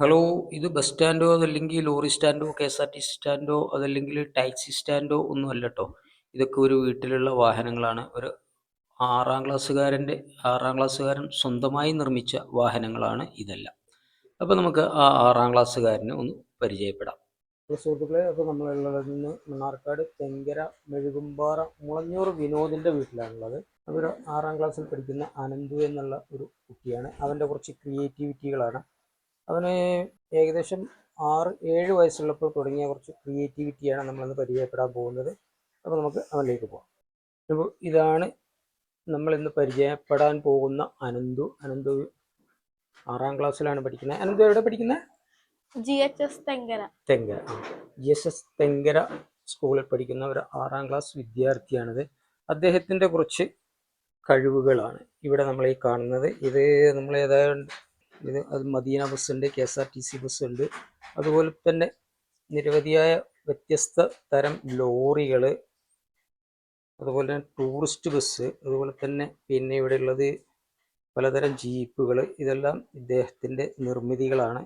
Hello ഇത് bus സ്റ്റാൻഡോ അതല്ലെങ്കിൽ lorry സ്റ്റാൻഡോ K S R T C സ്റ്റാൻഡോ അതല്ലെങ്കിൽ ടാക്സി സ്റ്റാൻഡോ ഒന്നും അല്ല കേട്ടോ ഇതൊക്കെ ഒരു വീട്ടിലുള്ള വാഹനങ്ങളാണ്. ഒരു ആറാം ക്ലാസ്സുകാരന്റെ ആറാം ക്ലാസ്സുകാരൻ സ്വന്തമായി നിർമ്മിച്ച വാഹനങ്ങളാണ് ഇതെല്ലാം. അപ്പോൾ നമുക്ക് ആ ആറാം ക്ലാസ്സുകാരനെ ഒന്ന് പരിചയപ്പെടാം. സുഹൃത്തുക്കളെ അപ്പോൾ നമ്മളുള്ളത് ഇന്ന് മണ്ണാർക്കാട് തെങ്കര മെഴുകുമ്പാറ മുളഞ്ഞൂർ വിനോദിന്റെ വീട്ടിലാണുള്ളത്. അവർ ആറാം ക്ലാസ്സിൽ പഠിക്കുന്ന അനന്തു എന്നുള്ള ഒരു കുട്ടിയാണ്. അവന്റെ കുറച്ച് ക്രിയേറ്റിവിറ്റികളാണ് അവന് ഏകദേശം ആറ് ഏഴ് വയസ്സുള്ളപ്പോൾ തുടങ്ങിയ കുറച്ച് ക്രിയേറ്റിവിറ്റിയാണ് നമ്മളിന്ന് പരിചയപ്പെടാൻ പോകുന്നത്. അപ്പോൾ നമുക്ക് അവനിലേക്ക് പോകാം അപ്പോൾ ഇതാണ് നമ്മളിന്ന് പരിചയപ്പെടാൻ പോകുന്ന അനന്തു. അനന്തു ആറാം ക്ലാസ്സിലാണ് പഠിക്കുന്നത്. അനന്തു എവിടെ പഠിക്കുന്നത് G H S Thenkara Thenkara G S S Thenkara സ്കൂളിൽ പഠിക്കുന്ന ഒരു ആറാം ക്ലാസ് വിദ്യാർത്ഥിയാണിത്. അദ്ദേഹത്തിന്റെ കുറച്ച് കഴിവുകളാണ് ഇവിടെ നമ്മൾ ഈ കാണുന്നത്. ഇത് നമ്മൾ ഏതാണ്ട് ഇത് അത് മദീന ബസ് ഉണ്ട് K S R T C bus ഉണ്ട് അതുപോലെ തന്നെ നിരവധിയായ വ്യത്യസ്ത തരം ലോറികൾ അതുപോലെ തന്നെ ടൂറിസ്റ്റ് ബസ് അതുപോലെ തന്നെ പിന്നെ ഇവിടെ ഉള്ളത് പലതരം ജീപ്പുകൾ ഇതെല്ലാം ഇദ്ദേഹത്തിന്റെ നിർമ്മിതികളാണ്.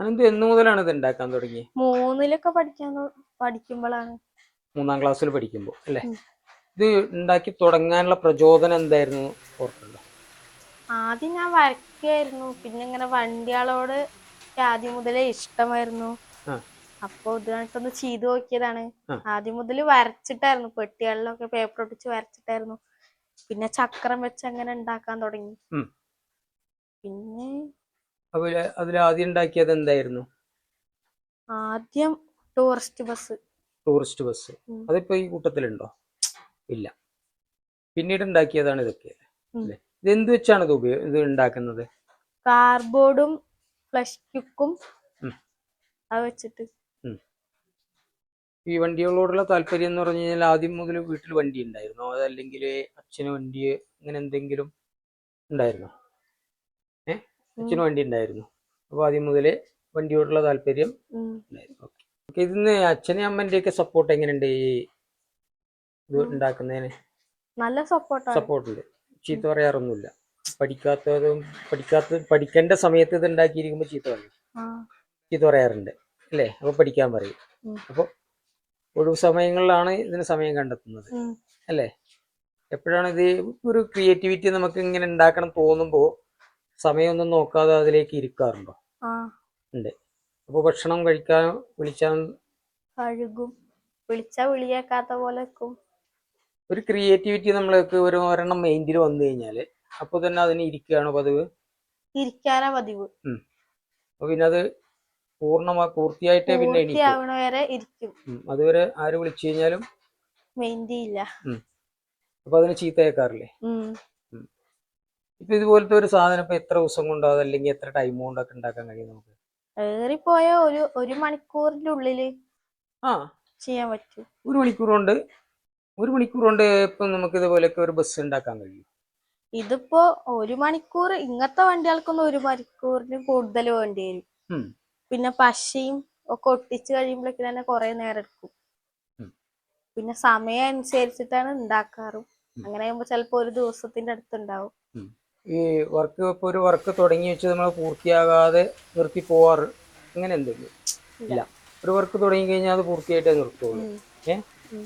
അനന്ത് എന്നു മുതലാണ് ഇത് ഉണ്ടാക്കാൻ തുടങ്ങി മൂന്നിലൊക്കെ പഠിക്കാൻ പഠിക്കുമ്പോഴാണ് മൂന്നാം ക്ലാസ്സിൽ പഠിക്കുമ്പോൾ അല്ലേ. ഇത് ഉണ്ടാക്കി തുടങ്ങാനുള്ള പ്രചോദനം എന്തായിരുന്നു? ഓർക്കുന്നുണ്ടോ ആദ്യം ഞാൻ വരയ്ക്കായിരുന്നു. പിന്നെ ഇങ്ങനെ വണ്ടികളോട് ആദ്യം മുതലേ ഇഷ്ടമായിരുന്നു. അപ്പൊ ഇത് കണ്ടിട്ടൊന്ന് ചെയ്തു നോക്കിയതാണ്. ആദ്യം മുതൽ വരച്ചിട്ടായിരുന്നു. പെട്ടികളിലൊക്കെ പേപ്പർ ഒട്ടിച്ച് വരച്ചിട്ടായിരുന്നു. പിന്നെ ചക്രം വെച്ച് അങ്ങനെ ഉണ്ടാക്കാൻ തുടങ്ങി. പിന്നെ ഉണ്ടാക്കിയത് എന്തായിരുന്നു? ആദ്യം ടൂറിസ്റ്റ് ബസ് ടൂറിസ്റ്റ് ബസ് അതിപ്പോ ഈ കൂട്ടത്തിലുണ്ടോ? ഇല്ല. പിന്നീട് ഉണ്ടാക്കിയതാണ് ഇതൊക്കെ അല്ലേ? ഇത് എന്ത് വെച്ചാണ് ഇത് ഉപയോഗ ഇത് ഉണ്ടാക്കുന്നത്? കാർബോർഡും പ്ലാസ്റ്റിക്കും. അത് വെച്ചിട്ട്. ഈ വണ്ടികളോടുള്ള താല്പര്യം എന്ന് പറഞ്ഞു കഴിഞ്ഞാൽ ആദ്യം മുതൽ വീട്ടിൽ വണ്ടി ഉണ്ടായിരുന്നോ. അതല്ലെങ്കിൽ അച്ഛന് വണ്ടി അങ്ങനെ എന്തെങ്കിലും ഉണ്ടായിരുന്നോ. ഏ? അച്ഛന് വണ്ടി ഉണ്ടായിരുന്നു. അപ്പോൾ ആദ്യം മുതലേ വണ്ടിയോടുള്ള താല്പര്യം. ഉണ്ടായിരുന്നു. ഓക്കെ. ഇതിന് ഇതിന്ന് അച്ഛനെ അമ്മന്റെയൊക്കെ സപ്പോർട്ട് എങ്ങനെയുണ്ട് ഈ ഇത്. ഉണ്ടാക്കുന്നതിന്? നല്ല സപ്പോർട്ടാണ് സപ്പോർട്ടുണ്ട് ചീത്ത പറയാറൊന്നുമില്ല. പഠിക്കാത്തതും പഠിക്കാത്ത പഠിക്കേണ്ട സമയത്ത് ഇത് ഉണ്ടാക്കിയിരിക്കുമ്പോൾ ചീത്ത പറയും. ചീത്ത പറയാറുണ്ട്. അല്ലേ? അപ്പൊ പഠിക്കാൻ പറയും. അപ്പൊ ഒഴിവ് സമയങ്ങളിലാണ് ഇതിന് സമയം കണ്ടെത്തുന്നത്. അല്ലേ? എപ്പോഴാണ് ഇത് ഒരു ക്രിയേറ്റിവിറ്റി നമുക്ക് ഇങ്ങനെ ഉണ്ടാക്കണം തോന്നുമ്പോൾ സമയമൊന്നും നോക്കാതെ അതിലേക്ക് ഇരിക്കാറുണ്ടോ? ഉണ്ട്. അപ്പോൾ ഭക്ഷണം കഴിക്കാൻ വിളിച്ചാൽ കഴുകും. വിളിച്ചാൽ വിളിയേക്കാത്ത പോലെ ഒരു ക്രിയേറ്റിവിറ്റി നമ്മൾക്ക് ഒരു ഒരെണ്ണം മൈൻഡിൽ വന്നു കഴിഞ്ഞാൽ അപ്പോൾ തന്നെ അതിന് ഇരിക്കുകയാണ് പതിവ്? ഇരിക്കാനാ പതിവ്. പിന്നെ അത് പൂർണമാ പൂർത്തിയായിട്ടേ പിന്നെ ഇരിക്കും. അതുവരെ ആര് വിളിച്ചു കഴിഞ്ഞാലും മെയിന്റെ ഇല്ല. അപ്പൊ അതിന് ചീത്ത കേൾക്കാറില്ലേ ഇപ്പൊ ഇതുപോലത്തെ ഒരു സാധനം ഇപ്പൊ എത്ര ദിവസം കൊണ്ടോ അതല്ലെങ്കിൽ എത്ര ടൈം കൊണ്ടൊക്കെ ഉണ്ടാക്കാൻ കഴിയും നമുക്ക്? ഏറിപ്പോയ ഒരു ഒരു മണിക്കൂറിന്റെ ഉള്ളിൽ ആ. ചെയ്യാൻ പറ്റും. ഒരു മണിക്കൂർ കൊണ്ട് ഒരു മണിക്കൂർ കൊണ്ട് ഇപ്പൊ നമുക്ക് ഇതുപോലെയൊക്കെ ഒരു ബസ് ഉണ്ടാക്കാൻ കഴിയും. ഇതിപ്പോ ഒരു മണിക്കൂർ ഇങ്ങനത്തെ വണ്ടികൾക്കൊന്നും ഒരു മണിക്കൂറിന് കൂടുതൽ വേണ്ടി വരും. പിന്നെ പശയും ഒക്കെ ഒട്ടിച്ച് കഴിയുമ്പോഴേക്കും തന്നെ കുറെ നേരം എടുക്കും. പിന്നെ സമയം അനുസരിച്ചിട്ടാണ് ഉണ്ടാക്കാറും. അങ്ങനെ ആകുമ്പോ ചിലപ്പോ ഒരു ദിവസത്തിന്റെ അടുത്തുണ്ടാവും. ഈ വർക്ക് ഇപ്പൊ ഒരു വർക്ക് തുടങ്ങി വെച്ച് നമ്മൾ പൂർത്തിയാകാതെ നിർത്തി പോവാറ് അങ്ങനെ എന്തെങ്കിലും? ഇല്ല. ഒരു വർക്ക് തുടങ്ങി കഴിഞ്ഞാൽ അത് പൂർത്തിയായിട്ടേ നിർത്തുള്ളൂ. ഉം.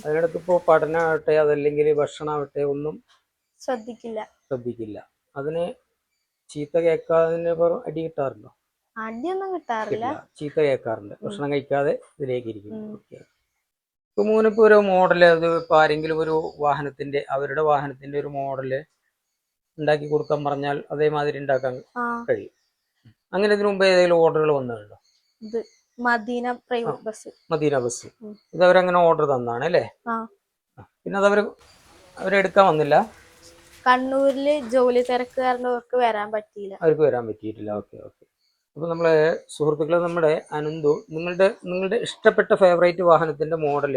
അതിനടുത്ത് ഇപ്പോൾ പഠനമാവട്ടെ അതല്ലെങ്കിൽ ഭക്ഷണമാവട്ടെ ഒന്നും ശ്രദ്ധിക്കില്ല. ശ്രദ്ധിക്കില്ല. അതിന് ചീത്ത കേൾക്കാതിന് അടി കിട്ടാറുണ്ടോ? അടിയൊന്നും കിട്ടാറില്ല. ചീത്ത കേൾക്കാറുണ്ട്. ഭക്ഷണം കഴിക്കാതെ ഇതിലേക്ക് ഇരിക്കും ഇപ്പൊ മോനിപ്പോ ഒരു മോഡൽ അത് ഇപ്പൊ ആരെങ്കിലും ഒരു വാഹനത്തിന്റെ അവരുടെ വാഹനത്തിന്റെ ഒരു മോഡൽ ഉണ്ടാക്കി കൊടുക്കാൻ പറഞ്ഞാൽ അതേമാതിരി ഉണ്ടാക്കാൻ കഴിയും. അങ്ങനെ ഇതിനു മുമ്പ് ഏതെങ്കിലും ഓർഡറുകൾ വന്നിട്ടുണ്ടോ Madina private bus Madina bus. ഇത് അവരങ്ങനെ ഓർഡർ തന്നാണ് അല്ലേ. പിന്നെ അത് അവർ അവരെടുക്കാൻ വന്നില്ല? കണ്ണൂരിൽ ജോലി തിരക്ക് കാരണം അവർക്ക് വരാൻ പറ്റിയില്ല. അവർക്ക് വരാൻ പറ്റിയിട്ടില്ല. Okay okay. അപ്പോൾ നമ്മളെ സുഹൃത്തുക്കളെ നമ്മുടെ അനന്തു നിങ്ങളുടെ നിങ്ങളുടെ ഇഷ്ടപ്പെട്ട ഫേവറേറ്റ് വാഹനത്തിന്റെ മോഡൽ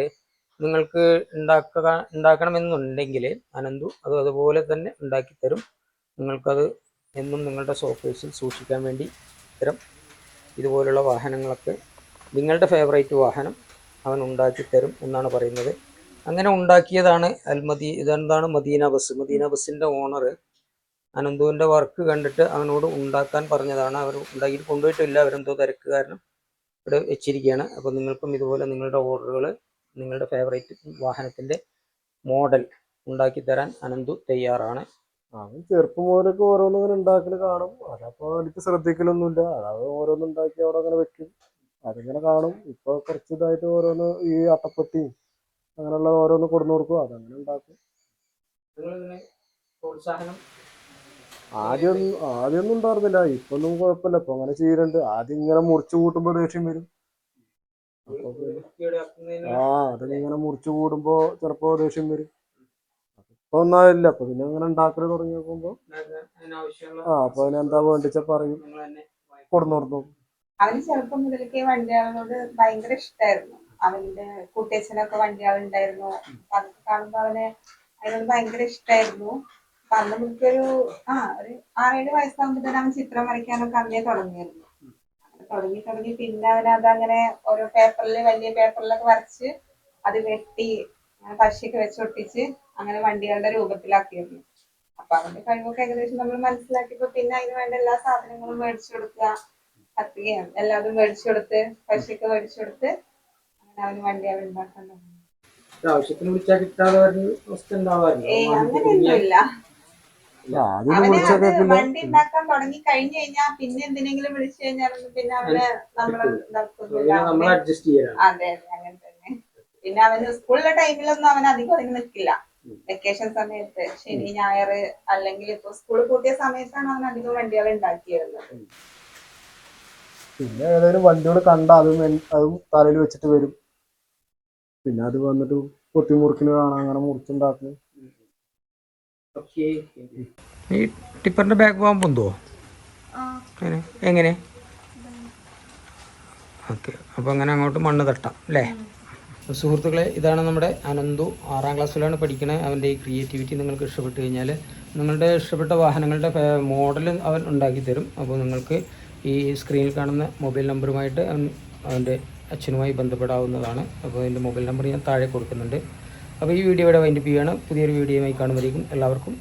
നിങ്ങൾക്ക് ഉണ്ടാക്കുക ഉണ്ടാക്കണമെന്നുണ്ടെങ്കിൽ അനന്തു അത് അതുപോലെ തന്നെ ഉണ്ടാക്കി തരും നിങ്ങൾക്കത് എന്നും നിങ്ങളുടെ ഷോക്കേഴ്സിൽ സൂക്ഷിക്കാൻ വേണ്ടി ഇത്തരം ഇതുപോലുള്ള വാഹനങ്ങളൊക്കെ നിങ്ങളുടെ ഫേവറേറ്റ് വാഹനം അവൻ ഉണ്ടാക്കി തരും എന്നാണ് പറയുന്നത്. അങ്ങനെ ഉണ്ടാക്കിയതാണ് അൽ മദീ ഇതെന്താണ് മദീന ബസ്. മദീന ബസ്സിന്റെ ഓണർ അനന്തുവിന്റെ വർക്ക് കണ്ടിട്ട് അവനോട് ഉണ്ടാക്കാൻ പറഞ്ഞതാണ്. അവർ ഉണ്ടാക്കിയിട്ട് കൊണ്ടുപോയിട്ടില്ല. അവരെന്തോ തിരക്ക് കാരണം ഇവിടെ വെച്ചിരിക്കുകയാണ്. അപ്പോൾ നിങ്ങൾക്കും ഇതുപോലെ നിങ്ങളുടെ ഓർഡറുകൾ നിങ്ങളുടെ ഫേവറേറ്റ് വാഹനത്തിന്റെ മോഡൽ ഉണ്ടാക്കി തരാൻ അനന്തു തയ്യാറാണ്. അവൻ ചെറുപ്പം മുതലൊക്കെ ഓരോന്നും ഇങ്ങനെ ഉണ്ടാക്കൽ കാണും. അതപ്പോ എനിക്ക് ശ്രദ്ധിക്കലൊന്നുമില്ല. അത് ഓരോന്ന് ഉണ്ടാക്കി അവിടെ അങ്ങനെ വെക്കും. അതിങ്ങനെ കാണും. ഇപ്പൊ കുറച്ച് ഇതായിട്ട് ഓരോന്ന് ഈ അട്ടപ്പെട്ടി അങ്ങനെയുള്ള ഓരോന്ന് കൊടുന്നു കൊടുക്കും. അതങ്ങനെ ഉണ്ടാക്കും. ആദ്യം ആദ്യമൊന്നും ഉണ്ടായിരുന്നില്ല. ഇപ്പൊ ഒന്നും കുഴപ്പമില്ല. ഇപ്പൊ അങ്ങനെ ചെയ്യലുണ്ട്. ആദ്യം ഇങ്ങനെ മുറിച്ചു കൂട്ടുമ്പോ ദേഷ്യം വരും. ആ അതിങ്ങനെ മുറിച്ചു കൂടുമ്പോ ചിലപ്പോ ദേഷ്യം വരും. ഒന്നായില്ല അപ്പൊ പിന്നെ അങ്ങനെ ഉണ്ടാക്കൽ തുടങ്ങി നോക്കുമ്പോ ആ അപ്പൊ അതിനെന്താ വേണ്ടിച്ച പറയും. കൊടുന്നു കൊടുത്തു അവന് ചെറുപ്പം മുതൽക്കേ വണ്ടികളോട് ഭയങ്കര ഇഷ്ടമായിരുന്നു അവന്റെ കൂട്ടേച്ചനൊക്കെ വണ്ടികളുണ്ടായിരുന്നു അപ്പൊ അതൊക്കെ കാണുമ്പോ അവന് അതിനോട് ഭയങ്കര ഇഷ്ടമായിരുന്നു അപ്പൊ അന്ന് നമുക്കൊരു ആ ഒരു ആറേഴ് വയസ്സാകുമ്പോ തന്നെ അവൻ ചിത്രം വരയ്ക്കാനൊക്കെ അന്നേ തുടങ്ങിയിരുന്നു. തുടങ്ങി തുടങ്ങി പിന്നെ അവൻ അതങ്ങനെ ഓരോ പേപ്പറിൽ വലിയ പേപ്പറിലൊക്കെ വരച്ച് അത് വെട്ടി പശയൊക്കെ വെച്ച് ഒട്ടിച്ച് അങ്ങനെ വണ്ടികളുടെ രൂപത്തിലാക്കിയിരുന്നു. അപ്പൊ അവന്റെ കഴിവൊക്കെ ഏകദേശം നമ്മൾ മനസ്സിലാക്കിയപ്പോ പിന്നെ അതിന് വേണ്ട എല്ലാ സാധനങ്ങളും മേടിച്ചു കൊടുക്കുക കത്തികയും എല്ലാതും മേടിച്ചു കൊടുത്ത് പശയൊക്കെ മേടിച്ചു കൊടുത്ത് അങ്ങനെ അവന് വണ്ടികൾ ഉണ്ടാക്കാൻ തുടങ്ങി. ആവശ്യത്തിന് വിളിച്ചാൽ കിട്ടാതെ അങ്ങനെയൊന്നുമില്ല. വണ്ടി ഉണ്ടാക്കാൻ തുടങ്ങി കഴിഞ്ഞു കഴിഞ്ഞാൽ പിന്നെ എന്തിനെങ്കിലും വിളിച്ചു കഴിഞ്ഞാലൊന്നും പിന്നെ അവന് നമ്മൾ നമ്മൾ അഡ്ജസ്റ്റ് അതെ അതെ അങ്ങനെ തന്നെ. പിന്നെ അവന് സ്കൂളിലെ ടൈമിലൊന്നും അവൻ അധികം അതിന് നിൽക്കില്ല. വെക്കേഷൻ സമയത്ത് ശനി ഞായർ അല്ലെങ്കിൽ ഇപ്പൊ സ്കൂൾ കൂട്ടിയ സമയത്താണ് അവൻ അധികം വണ്ടികൾ ഉണ്ടാക്കിയിരുന്നത്. പിന്നെ ഏതായാലും വണ്ടികൾ കണ്ട അതും അതും തലയിൽ വെച്ചിട്ട് വരും. പിന്നെ അത് വന്നിട്ട് പൊത്തിമുറുക്കിന് കാണാം അങ്ങനെ മുറിച്ചുണ്ടാക്കും. ഈ ടിപ്പറിന്റെ ബാക്ക് പോകാൻ എങ്ങനെ? എങ്ങനെ ഓക്കെ. അപ്പൊ അങ്ങനെ അങ്ങോട്ട് മണ്ണ് തട്ടാം അല്ലേ? സുഹൃത്തുക്കളെ ഇതാണ് നമ്മുടെ അനന്തു. ആറാം ക്ലാസ്സിലാണ് പഠിക്കുന്നത് അവന്റെ ഈ ക്രിയേറ്റിവിറ്റി നിങ്ങൾക്ക് ഇഷ്ടപ്പെട്ട് കഴിഞ്ഞാൽ നിങ്ങളുടെ ഇഷ്ടപ്പെട്ട വാഹനങ്ങളുടെ മോഡൽ അവൻ ഉണ്ടാക്കി തരും. അപ്പോൾ നിങ്ങൾക്ക് ഈ സ്ക്രീനിൽ കാണുന്ന മൊബൈൽ നമ്പറുമായിട്ട് അവൻ അവന്റെ അച്ഛനുമായി ബന്ധപ്പെടാവുന്നതാണ്. അപ്പോൾ അതിന്റെ മൊബൈൽ നമ്പർ ഞാൻ താഴെ കൊടുക്കുന്നുണ്ട്. അപ്പോൾ ഈ വീഡിയോ ഇവിടെ വൈൻഡപ്പ് ചെയ്യുകയാണ്. പുതിയൊരു വീഡിയോയുമായി കാണുമ്പോഴേക്കും എല്ലാവർക്കും